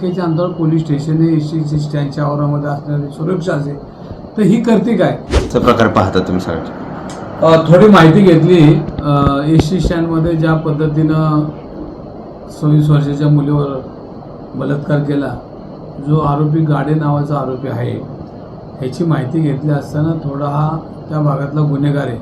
त्याच्या अंतरावर police station S T स्टँडच्या आवारामध्ये असणारी सुरक्षा असेल तर ही करते काय? चा प्रकार पाहता तुम्ही सगळे. अ, थोडी माहिती घेतली. एस टी स्टँडमध्ये ज्या पद्धतीनं सव्वीस वर्षाच्या मुलीवर बलात्कार केला जो आरोपी गाडे नावाचा आरोपी आहे ह्याची माहिती घेतली असताना थोडा हा त्या भागातला गुन्हेगार आहे.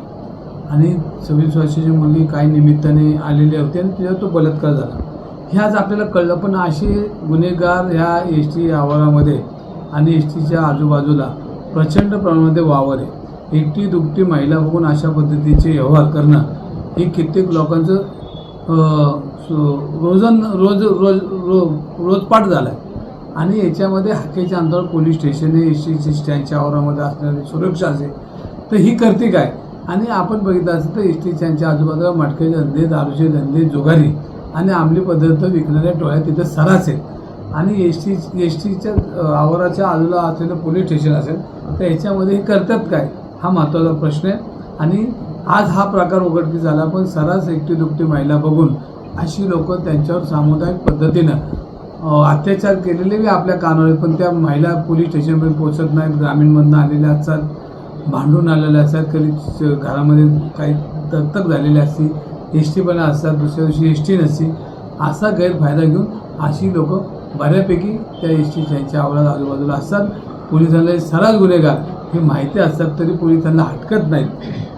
आणि सव्वीस वर्षाची मुलगी काही निमित्ताने आलेली होती आणि तिचा तो बलात्कार झाला. हे आज आपल्याला कळलं पण असे गुन्हेगार ह्या एस टी आवारामध्ये आणि एस टीच्या आजूबाजूला प्रचंड प्रमाणामध्ये वावर आहे. एकटी दुपटी महिला बघून अशा पद्धतीचे व्यवहार करणं हे कित्येक लोकांचं रोजन रोज रोज रो रोजपाठ झाला आहे आणि याच्यामध्ये हाकेच्या अंतरावर पोलीस स्टेशन एस टी स्टँडच्या आवारामध्ये असणारी सुरक्षा असेल तर ही करते काय? आणि आपण बघितलं असं तर एस टी स्टँडच्या आजूबाजूला मटक्याचे धंदे दारूचे धंदे जुगारी आणि आमली पदार्थ विकणाऱ्या टोळ्या तिथं सरास आहेत. आणि एस टी एस टीच्या आवाराच्या आजूला असलेलं पोलीस स्टेशन असेल तर याच्यामध्ये हे करतात काय? हा महत्त्वाचा प्रश्न आहे. आणि आज हा प्रकार उघडकीस झाला पण सरास एकटी दुपटी महिला बघून अशी लोक त्यांच्यावर सामुदायिक पद्धतीनं अत्याचार केलेले बी आपल्या कानावर आहेत. पण त्या महिला पोलीस स्टेशनपर्यंत पोहोचत नाहीत. ग्रामीणमधनं आलेल्या असतात भांडून आलेल्या असतात. कधी घरामध्ये काही दत्तक झालेली असतील एस टी पण असतात दुसऱ्या दिवशी एस टी नसते असा गैरफायदा घेऊन अशी लोक बऱ्यापैकी त्या एस टीच्या त्यांच्या आजूबाजूला असतात. पोलिसांना सरळ गुन्हेगार हे माहिती असतात तरी पोलीस त्यांना हटकत नाहीत.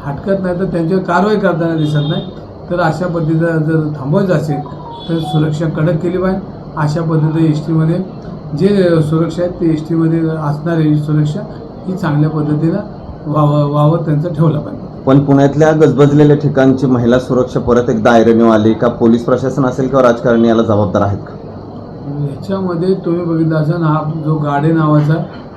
हटकत नाही तर त्यांच्यावर कारवाई करताना दिसत नाही. तर अशा पद्धतीचा जर थांबवायचं असेल तर सुरक्षा कडक केली पाहिजे. अशा पद्धतीने एस टीमध्ये जे सुरक्षा आहेत ते एस टीमध्ये असणारी सुरक्षा ही चांगल्या पद्धतीनं वाव वावर त्यांचं ठेवलं पाहिजे. पण पुण्यातल्या गजबजलेल्या ठिकाणची महिला सुरक्षा परत एकदा ऐरणीवर आली का? पोलीस प्रशासन असेल किंवा राजकारणी याला जबाबदार आहेत का? ह्याच्यामध्ये तुम्ही बघितलं असाल हा जो गाडे नावाचा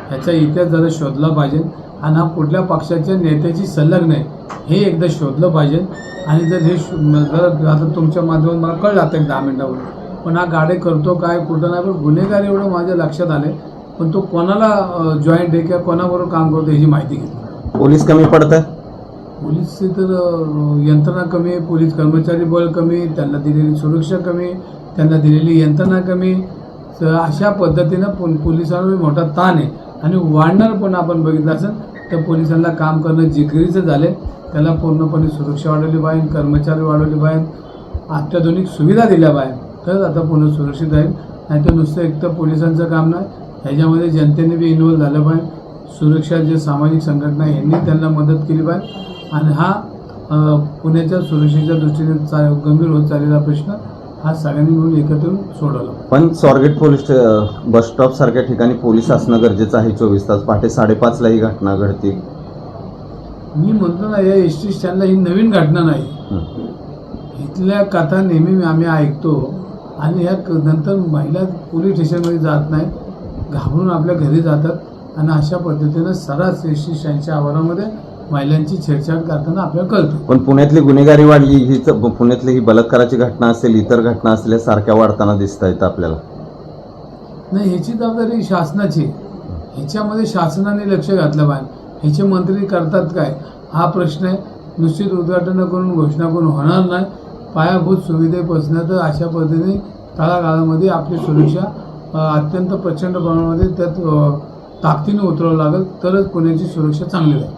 ह्याचा इतिहास जरा शोधला पाहिजे. आणि हा कुठल्या पक्षाच्या नेत्याची संलग्न आहे हे एकदा शोधलं पाहिजे. आणि जर हे जर आता तुमच्या माध्यमातून मला कळलं आता एक दहा मिनिटावर पण हा गाडे करतो काय कुठं नाही पण गुन्हेगार एवढं माझ्या लक्षात आले पण तो कोणाला जॉईंट आहे किंवा कोणाबरोबर काम करतो ह्याची माहिती घेतली. पोलीस कमी पडत पोलीसची तर यंत्रणा कमी पोलीस कर्मचारी बळ कमी त्यांना दिलेली सुरक्षा कमी त्यांना दिलेली यंत्रणा कमी. अशा पद्धतीनं पो पोलिसांवर मोठा ताण आहे. आणि वाढणार पण आपण बघितलं असेल तर पोलिसांना काम करणं जिगरीचं झालं त्याला पूर्णपणे सुरक्षा वाढवली पाहिजे कर्मचारी वाढवले पाहिजे अत्याधुनिक सुविधा दिल्या पाहिजे तर आता पूर्ण सुरक्षित राहील. नाही तर नुसतं एक तर पोलिसांचं काम नाही ह्याच्यामध्ये जनतेने बी इन्व्हॉल्व झालं पाहिजे सुरक्षा जे सामाजिक संघटना यांनी त्यांना मदत केली पाहिजे आणि हा पुण्याच्या सुरक्षेच्या दृष्टीने गंभीर होत चाललेला प्रश्न हा सगळ्यांनी मिळून एकत्र सोडवला. पण स्वारगेट पोलीस बस स्टॉप सारख्या ठिकाणी पोलीस असणं गरजेचं आहे चोवीस तास. पहाटे साडेपाचला ही घटना घडते. मी म्हणतो ना या एस टी स्टँडला ही नवीन घटना नाही. इथल्या कथा नेहमी आम्ही ऐकतो आणि क- नंतर महिला पोलीस स्टेशनमध्ये जात नाही घाबरून आपल्या घरी जातात. आणि अशा पद्धतीनं सरास एस टी स्टँडच्या आवारामध्ये महिलांची छेडछाड करताना आपल्याला कळतं. पण पुण्यातली गुन्हेगारी वाढली हीच पुण्यातली ही बलात्काराची घटना असेल इतर घटना असतील या सारख्या वाढताना दिसत आहेत आपल्याला. नाही ह्याची जबाबदारी शासनाची. ह्याच्यामध्ये शासनाने लक्ष घातलं पाहिजे. ह्याचे मंत्री करतात काय? हा प्रश्न आहे निश्चित उद्घाटन करून घोषणा करून होणार नाही. पायाभूत सुविधेपासून तर अशा पद्धतीने तळागाळामध्ये आपली सुरक्षा अत्यंत प्रचंड प्रमाणामध्ये त्यात ताकदीने उतरावं लागेल. तरच पुण्याची सुरक्षा चांगली राहील.